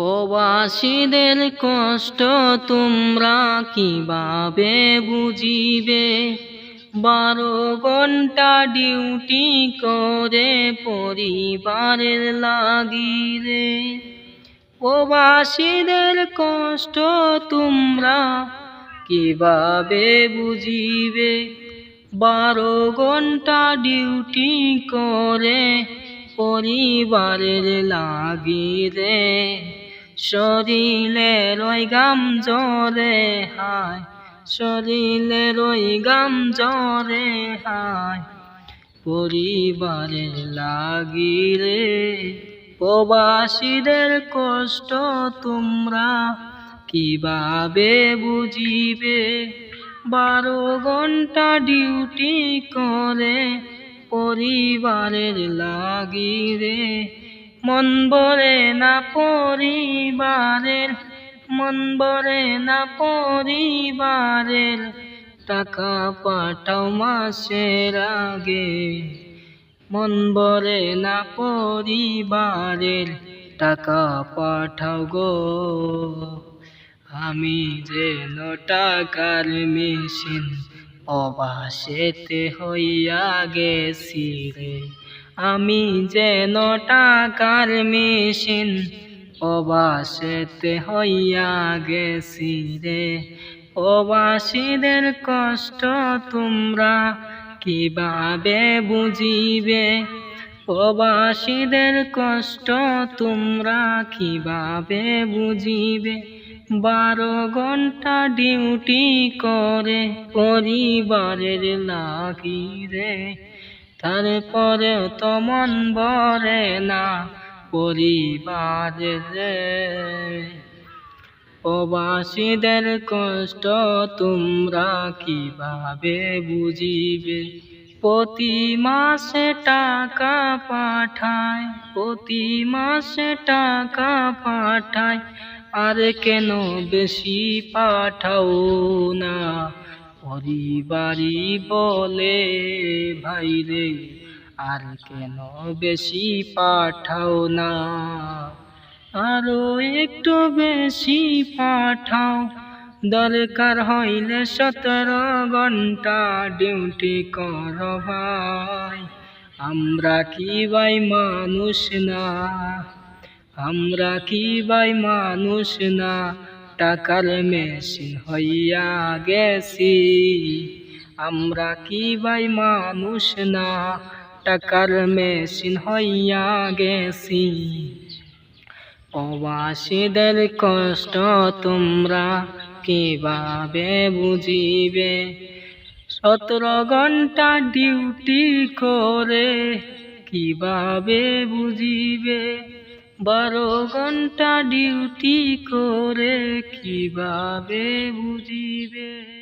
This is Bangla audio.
প্রবাসীদের কষ্ট তোমরা কীভাবে বুঝিবে? বারো ঘণ্টা ডিউটি করে পরিবারের লাগিরে প্রবাসীদের কষ্ট তোমরা কীভাবে বুঝিবে? বারো ঘণ্টা ডিউটি করে পরিবারের লাগিরে শরীরের ওই গাম জরে হায়, শরীরের ওই গাম জরে হায়। পরিবারের লাগিরে প্রবাসীদের কষ্ট তোমরা কীভাবে বুঝিবে? বারো ঘণ্টা ডিউটি করে পরিবারের লাগিরে মন বরে না পরিবারের, মন বরে না পরিবারের, টাকা পাঠাও মাসের আগে। মন বরে না পরিবারের, টাকা পাঠাও গো। আমি যেন টাকার মেশিন অবাসেতে হইয়া গেছি রে। আমি যেন টাকার মেশিন অবাসেতে হইয়া গেছি রে। প্রবাসীদের কষ্ট তোমরা কীভাবে বুঝিবে? প্রবাসীদের কষ্ট তোমরা কীভাবে বুঝিবে? বারো ঘণ্টা ডিউটি করে পরিবারের লাগিরে তারপরে তো মন বরে না পরিবারের প্রবাসীদের কষ্ট তোমরা কীভাবে বুঝিবে? প্রতি মাসে টাকা পাঠায়, প্রতি মাসে টাকা পাঠায়, আর কেন বেশি পাঠাও না? পরিবারই বলে, ভাই রে, আর কেন বেশি পাঠাও না? আরও একটু বেশি পাঠাও। দরকার হইলে সতেরো ঘণ্টা ডিউটি কর ভাই। আমরা কি ভাই মানুষ না? আমরা কি ভাই মানুষ না? টাকার মেশিন হইয়া গেছি। আমরা কি ভাই মানুষ না? টাকার মেশিন হইয়া গেছি। প্রবাসীদের কষ্ট তোমরা কীভাবে বুঝিবে? সতেরো ঘণ্টা ডিউটি করে কীভাবে বুঝিবে? বারো ঘণ্টা ডিউটি করে কীভাবে বুঝিবে?